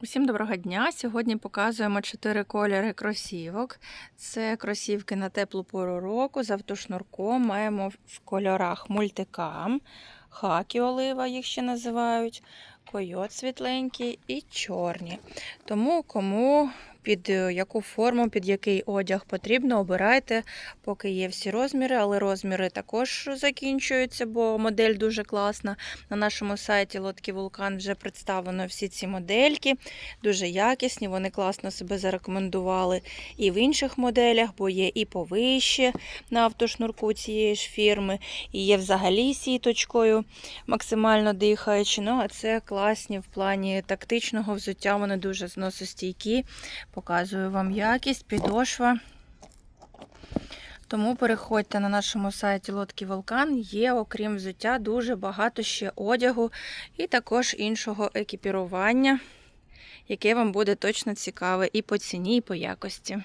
Усім доброго дня! Сьогодні показуємо чотири кольори кросівок. Це кросівки на теплу пору року з автошнурком. Маємо в кольорах мультикам, хакі олива, їх ще називають, койот світленький і чорні. Тому кому під е, яку форму, під який одяг потрібно, обирайте, поки є всі розміри, але розміри також закінчуються, бо модель дуже класна. На нашому сайті Лодки Вулкан вже представлено всі ці модельки, дуже якісні, вони класно себе зарекомендували і в інших моделях, бо є і повище на автошнурку цієї ж фірми, і є взагалі сіточкою максимально дихаючи. Ну, а це класні в плані тактичного взуття, вони дуже зносостійкі. Показую вам якість, підошва. Тому переходьте на нашому сайті Лодки Вулкан. Є, окрім взуття, дуже багато ще одягу і також іншого екіпірування, яке вам буде точно цікаве і по ціні, і по якості.